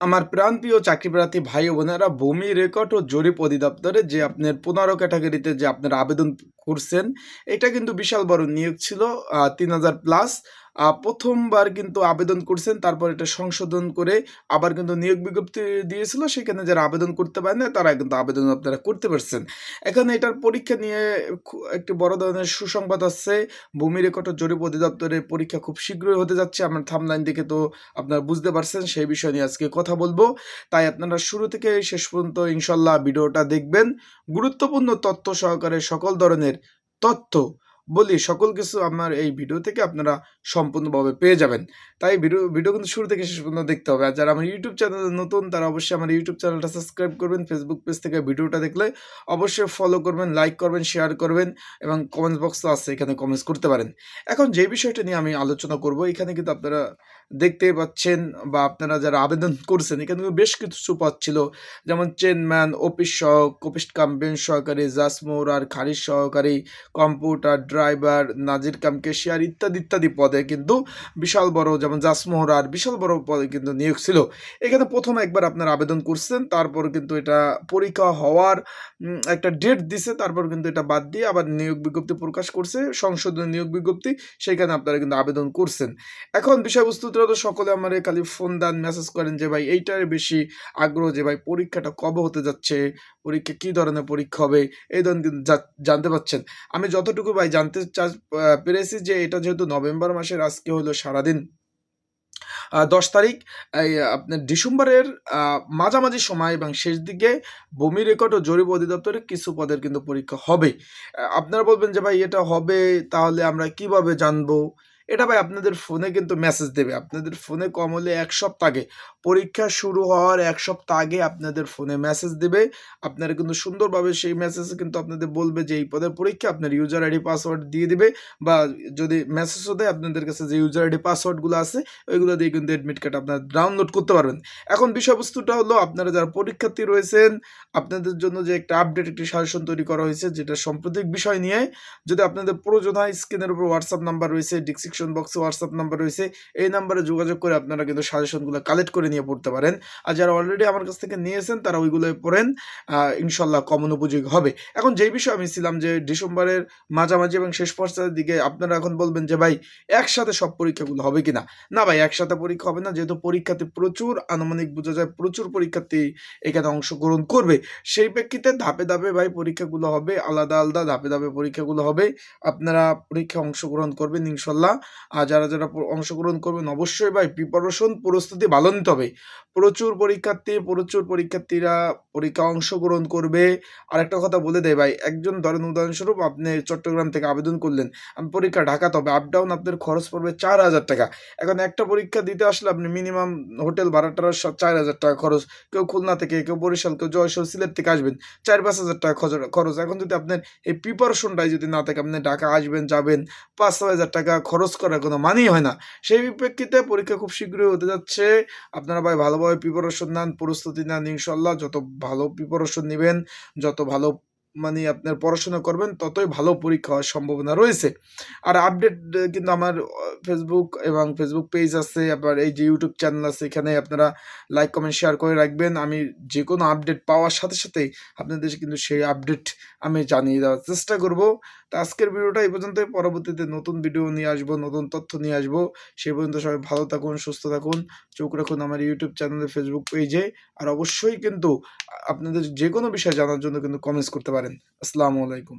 আমার প্রাণপ্রিয় চাকরিপ্রার্থী ভাই বোনেরা ভূমি রেকর্ড ও জরিপ অধিদপ্তরে যে আপনার পনেরো ক্যাটাগরিতে যে আপনার আবেদন করছেন, এটা কিন্তু বিশাল বড় নিয়োগ ছিল তিন হাজার প্লাস প্রথমবার কিন্তু আবেদন করছেন, তারপর এটা সংশোধন করে আবার কিন্তু নিয়োগ বিজ্ঞপ্তি দিয়েছিল, সেখানে যারা আবেদন করতে পারে না তারা কিন্তু আবেদন আপনারা করতে পারছেন। এখানে এটার পরীক্ষা নিয়ে একটি বড় ধরনের সুসংবাদ আসছে। ভূমি রেকর্ড জরিপ অধিদপ্তরের পরীক্ষা খুব শীঘ্রই হতে যাচ্ছে, আমার থামলাইন দেখে তো আপনারা বুঝতে পারছেন, সেই বিষয় নিয়ে আজকে কথা বলব। তাই আপনারা শুরু থেকে শেষ পর্যন্ত ইনশাল্লাহ ভিডিওটা দেখবেন। গুরুত্বপূর্ণ তথ্য সহকারে সকল ধরনের তথ্য বলি, সকল কিছু আমার এই ভিডিও থেকে আপনারা সম্পূর্ণভাবে পেয়ে যাবেন। তাই ভিডিও ভিডিও কিন্তু শুরু থেকে শেষ পর্যন্ত দেখতে হবে। আর যারা আমার ইউটিউব চ্যানেলে নতুন, তারা অবশ্যই আমার ইউটিউব চ্যানেলটা সাবস্ক্রাইব করবেন ফেসবুক পেজ থেকে ভিডিওটা দেখলে অবশ্যই ফলো করবেন লাইক করবেন শেয়ার করবেন এবং কমেন্ট বক্স আছে, এখানে কমেন্টস করতে পারেন। এখন যে বিষয়টা নিয়ে আমি আলোচনা করব, এখানে কিন্তু আপনারা দেখতেই পাচ্ছেন বা আপনারা যারা আবেদন করছেন, এখানে বেশ কিছু পদ ছিল। যেমন চেনম্যান অফিস সহক অফিস কাম বেঞ্চ সহকারী জাসমোর আর খারিজ সহকারী, কম্পিউটার ড্রাইভার, নাজির কাম কেশিয়ার ইত্যাদি ইত্যাদি পদে কিন্তু বিশাল বড়, যেমন জাসমোহরার বিশাল বড় পদে কিন্তু নিয়োগ ছিল। এখানে প্রথম একবার আপনার আবেদন করছেন, তারপর কিন্তু এটা পরীক্ষা হওয়ার একটা ডেট দিছে, তারপর কিন্তু এটা বাদ দিয়ে আবার নিয়োগ বিজ্ঞপ্তি প্রকাশ করছে, সংশোধনী নিয়োগ বিজ্ঞপ্তি, সেখানে আপনারা কিন্তু আবেদন করছেন। এখন বিষয়বস্তুটা তো সকলে আমার খালি ফোন দেন মেসেজ করেন যে, ভাই, এইটার বেশি আগ্রহ যে, ভাই, পরীক্ষাটা কবে হতে যাচ্ছে, পরীক্ষা কি ধরনের পরীক্ষা হবে? এই ধরনের কিন্তু জানতে পাচ্ছেন আমি যতটুকু ভাই জানতে পেরেছি যে এটা যেহেতু নভেম্বর মাসের, আজকে হলো সারাদিন। দশ তারিখ আপনার ডিসেম্বরের মাঝামাঝি সময় এবং শেষ দিকে ভূমি রেকর্ড ও জরিপ অধিদপ্তরের কিছু পদের কিন্তু পরীক্ষা হবে। আপনারা বলবেন যে ভাই এটা হবে, তাহলে আমরা কীভাবে জানব? এটা ভাই আপনাদের ফোনে কিন্তু মেসেজ দেবে। আপনাদের ফোনে কম হলে এক সপ্তাহ আগে, পরীক্ষা শুরু হওয়ার এক সপ্তাহ আগে আপনাদের ফোনে মেসেজ দেবে। আপনারা কিন্তু সুন্দরভাবে সেই মেসেজে কিন্তু আপনাদের বলবে যে, এই পদের পরীক্ষা আপনার ইউজার আইডি পাসওয়ার্ড দিয়ে দিবে। বা যদি মেসেজও দেয়, আপনাদের কাছে যে ইউজার আইডি পাসওয়ার্ডগুলো আছে, ওইগুলো দিয়ে কিন্তু অ্যাডমিট কার্ড আপনারা ডাউনলোড করতে পারবেন। এখন বিষয়বস্তুটা হলো, আপনারা যারা পরীক্ষার্থী রয়েছেন, আপনাদের জন্য যে একটা আপডেট একটি সাজেশন তৈরি করা হয়েছে, যেটা সাম্প্রতিক বিষয় নিয়ে, যদি আপনাদের প্রয়োজন হয় স্ক্রিনের উপর হোয়াটসঅ্যাপ নাম্বার রয়েছে ডিসক্রিপশন বক্সে হোয়াটসঅ্যাপ নাম্বার রয়েছে। এই নাম্বারে যোগাযোগ করে আপনারা কিন্তু সাজেশনগুলো কালেক্ট করে নিয়ে পড়তে পারেন। আর যারা অলরেডি আমার কাছ থেকে নিয়েছেন, তারা ওইগুলো পড়েন। ইনশাল্লাহ কমন উপযোগী হবে। এখন যেই বিষয়ে আমি ছিলাম যে ডিসেম্বরের মাঝামাঝি এবং শেষ পর্যায়ের দিকে আপনারা এখন বলবেন যে, ভাই, একসাথে সব পরীক্ষাগুলো হবে কিনা? না, ভাই, একসাথে পরীক্ষা হবে না। যেহেতু পরীক্ষাতে প্রচুর, আনুমানিক বোঝা যায় প্রচুর পরীক্ষার্থী এখানে অংশগ্রহণ করবে। সেই প্রেক্ষিতে ধাপে ধাপে, ভাই, পরীক্ষাগুলো হবে। আলাদা আলাদা ধাপে ধাপে পরীক্ষাগুলো হবে। আপনারা পরীক্ষায় অংশগ্রহণ করবেন ইনশাল্লাহ যারা যারা অংশগ্রহণ করবেন অবশ্যই ভাই প্রিপারেশন প্রস্তুতি ভালো নিতে হবে। প্রচুর পরীক্ষার্থী, প্রচুর পরীক্ষার্থীরা পরীক্ষা অংশগ্রহণ করবে। আর একটা কথা বলে দেয় ভাই, একজন ধরেন উদাহরণস্বরূপ আপনি চট্টগ্রাম থেকে আবেদন করলেন পরীক্ষা ঢাকাতে হবে আপ ডাউন আপনার খরচ পড়বে চার হাজার টাকা। এখন একটা পরীক্ষা দিতে আসলে আপনি মিনিমাম হোটেল ভাড়াটার সব চার হাজার টাকা খরচ। কেউ খুলনা থেকে, কেউ বরিশাল, কেউ জয়সর সিলেট থেকে আসবেন, চার পাঁচ হাজার টাকা খরচ- এখন যদি আপনার এই প্রিপারেশনটাই যদি না থাকে, আপনি ঢাকা আসবেন, যাবেন, পাঁচ ছয় হাজার টাকা খরচ করার কোনো মানেই হয় না। সেই বিপ্রেক্ষিতে পরীক্ষা খুব শীঘ্রই হতে যাচ্ছে। আপনারা ভাই ভালোভাবে প্রিপারেশন নেন, প্রস্তুতি নেন ইনশাল্লাহ যত ভালো প্রিপারেশন নেবেন, যত ভালো মানে আপনার পড়াশোনা করবেন, ততই ভালো পরীক্ষা হওয়ার সম্ভাবনা রয়েছে। আর আপডেট কিন্তু আমার ফেসবুক এবং ফেসবুক পেজ আছে আবার এই যে ইউটিউব চ্যানেল আছে, এখানে আপনারা লাইক কমেন্ট শেয়ার করে রাখবেন। আমি যে কোনো আপডেট পাওয়ার সাথে সাথেই আপনাদের কিন্তু সেই আপডেট আমি জানিয়ে দেওয়ার চেষ্টা করব। তো আজকের ভিডিওটা এই পর্যন্ত পরবর্তীতে নতুন ভিডিও নিয়ে আসব, নতুন তথ্য নিয়ে আসব। সেই পর্যন্ত সবাই ভালো থাকুন, সুস্থ থাকুন। চোখ রাখুন আমার ইউটিউব চ্যানেলে ফেসবুক পেজে আর অবশ্যই কিন্তু আপনাদের যে কোনো বিষয় জানার জন্য কিন্তু কমেন্টস করতে পারেন। আসসালামু আলাইকুম।